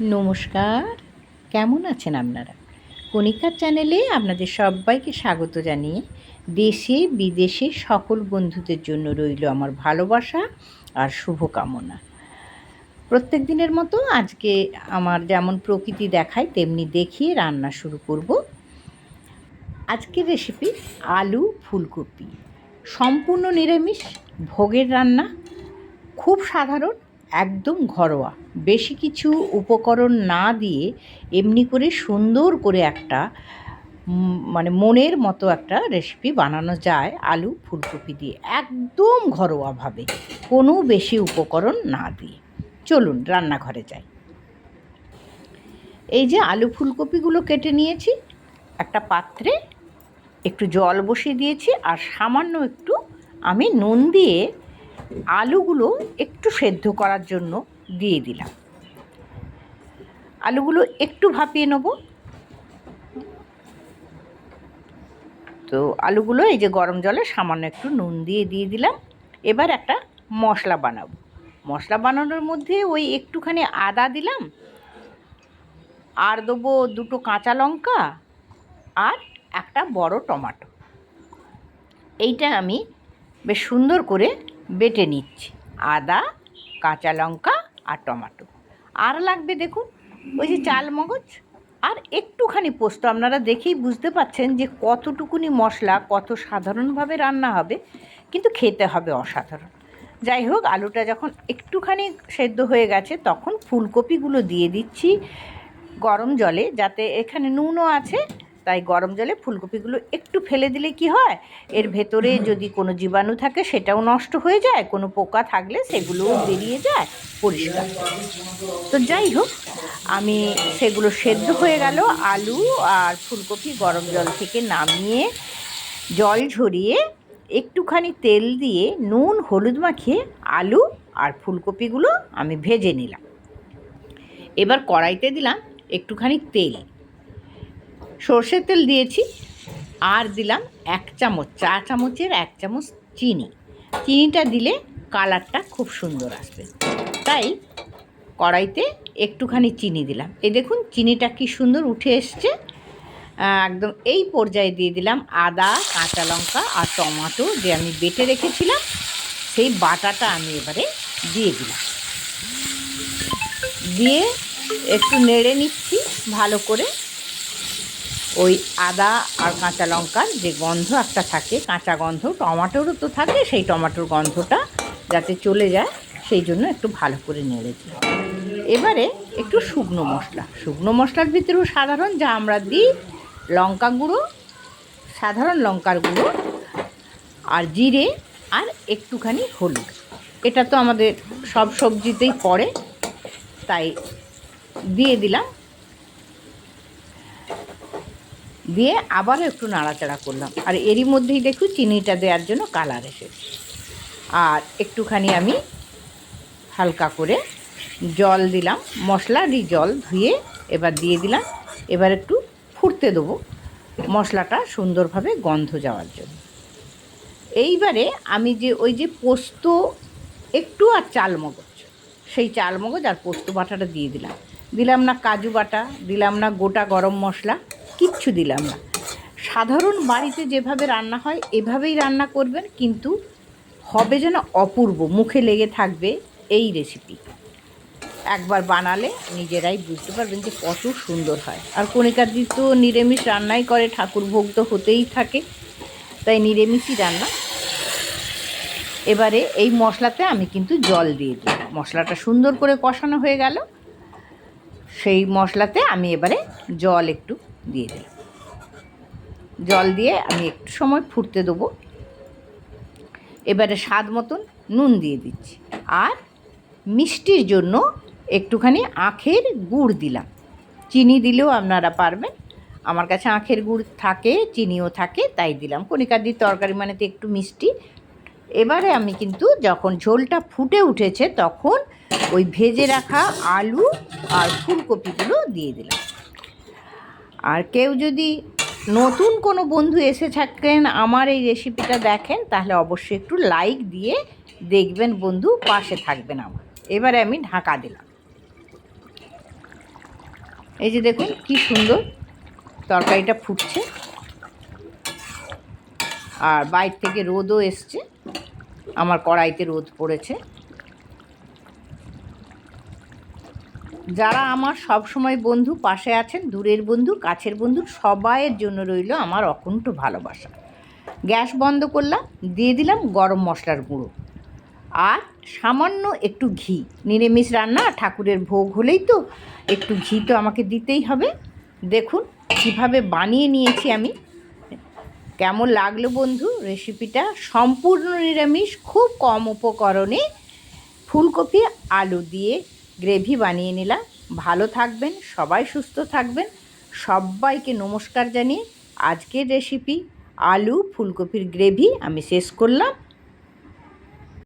নমস্কার। কেমন আছেন আপনারা? কণিকার চ্যানেলে আপনাদের সবাইকে স্বাগত জানিয়ে দেশে বিদেশে সকল বন্ধুদের জন্য রইল আমার ভালোবাসা আর শুভকামনা। প্রত্যেক দিনের মতো আজকে আমার যেমন প্রকৃতি দেখায়, তেমনি দেখিয়ে রান্না শুরু করব। আজকের রেসিপি আলু ফুলকপি। সম্পূর্ণ নিরামিষ, ভোগের রান্না। খুব সাধারণ একদম ঘরোয়া। বেশি কিছু উপকরণ না দিয়ে এমনি করে সুন্দর করে একটা মানে মনের মতো একটা রেসিপি বানানো যায় আলু ফুলকপি দিয়ে। একদম ঘরোয়াভাবে, কোনো বেশি উপকরণ না দিয়ে। চলুন রান্নাঘরে যাই। এই যে আলু ফুলকপিগুলো কেটে নিয়েছি, একটা পাত্রে একটু জল বসিয়ে দিয়েছি আর সামান্য একটু আমি নুন দিয়ে আলুগুলো একটু সেদ্ধ করার জন্য দিয়ে দিলাম। আলুগুলো একটু ভাপিয়ে নেব। তো আলুগুলো এই যে গরম জলে সামান্য একটু নুন দিয়ে দিয়ে দিলাম। এবার একটা মশলা বানাবো। মশলা বানানোর মধ্যে ওই একটুখানি আদা দিলাম। আর দেবো দুটো কাঁচা লঙ্কা আর একটা বড় টমাটো। এইটা আমি বেশ সুন্দর করে বেটে নিচ্ছি। আদা, কাঁচা লঙ্কা আর টমাটো। আর লাগবে দেখুন, ওই যে চাল মগজ আর একটুখানি পোস্ত। আপনারা দেখেই বুঝতে পাচ্ছেন যে কতটুকুনি মশলা, কত সাধারণভাবে রান্না হবে, কিন্তু খেতে হবে অসাধারণ। যাই হোক, আলুটা যখন একটুখানি সেদ্ধ হয়ে গেছে, তখন ফুলকপিগুলো দিয়ে দিচ্ছি গরম জলে, যাতে এখানে নুনও আছে তাই গরম জলে ফুলকপিগুলো একটু ফেলে দিলে কি হয়? এর ভেতরে যদি কোনো জীবাণু থাকে সেটাও নষ্ট হয়ে যায় কোনো পোকা থাকলে সেগুলোও বেরিয়ে যায় পরিষ্কার। তো যাই হোক আমি সেগুলো সেদ্ধ হয়ে গেল আলু আর ফুলকপি গরম জল থেকে নামিয়ে জল ঝরিয়ে একটুখানি তেল দিয়ে নুন হলুদ মাখিয়ে আলু আর ফুলকপিগুলো আমি ভেজে নিলাম। এবার কড়াইতে দিলাম একটুখানি তেল। সর্ষের তেল দিয়েছি। আর দিলাম এক চামচ চা চামচের এক চামচ চিনি। চিনিটা দিলে কালারটা খুব সুন্দর আসবে। তাই কড়াইতে একটুখানি চিনি দিলাম। এই দেখুন, চিনিটা কি সুন্দর উঠে এসছে। একদম এই পর্যায়ে দিয়ে দিলাম আদা, কাঁচা লঙ্কা আর টমাটো যে আমি বেটে রেখেছিলাম, সেই বাটাটা আমি এবারে দিয়ে দিলাম। দিয়ে একটু নেড়ে নিচ্ছি ভালো করে। ওই আদা আর কাঁচা লঙ্কার যে গন্ধ একটা থাকে, কাঁচা গন্ধ, টমাটোরও তো থাকে, সেই টমাটোর গন্ধটা যাতে চলে যায়, সেই জন্য একটু ভালো করে নেড়ে দিই। এবারে একটু শুকনো মশলা। শুকনো মশলার ভিতরেও সাধারণ যা আমরা দিই, লঙ্কা গুঁড়ো, সাধারণ লঙ্কার গুঁড়ো, আর জিরে, আর একটুখানি হলুদ। এটা তো আমাদের সব সবজিতেই পড়ে, তাই দিয়ে দিলাম। দিয়ে আবারও একটু নাড়াচাড়া করলাম। আর এরই মধ্যেই দেখুন, চিনিটা দেওয়ার জন্য কালার এসেছে। আর একটুখানি আমি হালকা করে জল দিলাম। মশলারই জল ধুয়ে এবার দিয়ে দিলাম। এবার একটু ফুটতে দেবো মশলাটা সুন্দরভাবে গন্ধ যাওয়ার জন্য। এইবারে আমি যে ওই যে পোস্ত, একটু আর চাল মগজ সেই চাল মগজ আর পোস্ত বাটাটা দিয়ে দিলাম। দিলাম না কাজু বাটা, দিলাম না গোটা গরম মশলা। কিচ্ছু দিলাম না। সাধারণ বাড়িতে যেভাবে রান্না হয়, এভাবেই রান্না করবেন, কিন্তু হবে যেন অপূর্ব, মুখে লেগে থাকবে এই রেসিপি একবার বানালে নিজেরাই বুঝতে পারবেন যে কত সুন্দর হয়। আর কণিকাদি তো নিরামিষ রান্নাই করে ঠাকুর ভোগ তো হতেই থাকে। তাই নিরামিষই রান্না। এবারে এই মশলাতে আমি কিন্তু জল দিয়ে দিই মশলাটা সুন্দর করে কষানো হয়ে গেল। সেই মশলাতে আমি এবারে জল একটু দিয়ে দিলাম। জল দিয়ে আমি একটু সময় ফুটতে দেবো। এবারে স্বাদ মতন নুন দিয়ে দিচ্ছি। আর মিষ্টির জন্য একটুখানি আখের গুড় দিলাম। চিনি দিলেও আপনারা পারবেন। আমার কাছে আখের গুড় থাকে, চিনিও থাকে, তাই দিলাম। কণিকাদির তরকারি মানে তো একটু মিষ্টি। এবারে আমি কিন্তু যখন ঝোলটা ফুটে উঠেছে তখন ওই ভেজে রাখা আলু আর ফুলকপিগুলো দিয়ে দিলাম। আর কেউ যদি নতুন কোনো বন্ধু এসে থাকেন, আমার এই রেসিপিটা দেখেন, তাহলে অবশ্যই একটু লাইক দিয়ে দেখবেন বন্ধু, পাশে থাকবেন আমার। এবারে আমি ঢাকা দিলাম। এই যে দেখুন, কি সুন্দর তরকারিটা ফুটছে। আর বাইর থেকে রোদও এসছে। আমার কড়াইতে রোদ পড়েছে। যারা আমার সব সময় বন্ধু, পাশে আছেন, দূরের বন্ধু, কাছের বন্ধু, সবাইয়ের জন্য রইল আমার অকুণ্ঠ ভালোবাসা। গ্যাস বন্ধ করলাম, দিয়ে দিলাম গরম মশলার গুঁড়ো। আর সামান্য একটু ঘি। নিরামিষ রান্না, ঠাকুরের ভোগ হলেই তো একটু ঘি তো আমাকে দিতেই হবে। দেখুন কীভাবে বানিয়ে নিয়েছি আমি। কেমন লাগল বন্ধু রেসিপিটা? সম্পূর্ণ নিরামিষ, খুব কম উপকরণে। ফুলকপি, আলু দিয়ে গ্রেভি বানিয়ে নিলাম। ভালো থাকবেন, সবাই সুস্থ থাকবেন। সবাইকে নমস্কার জানিয়ে আজকের রেসিপি আলু ফুলকপির গ্রেভি আমি শেষ করলাম।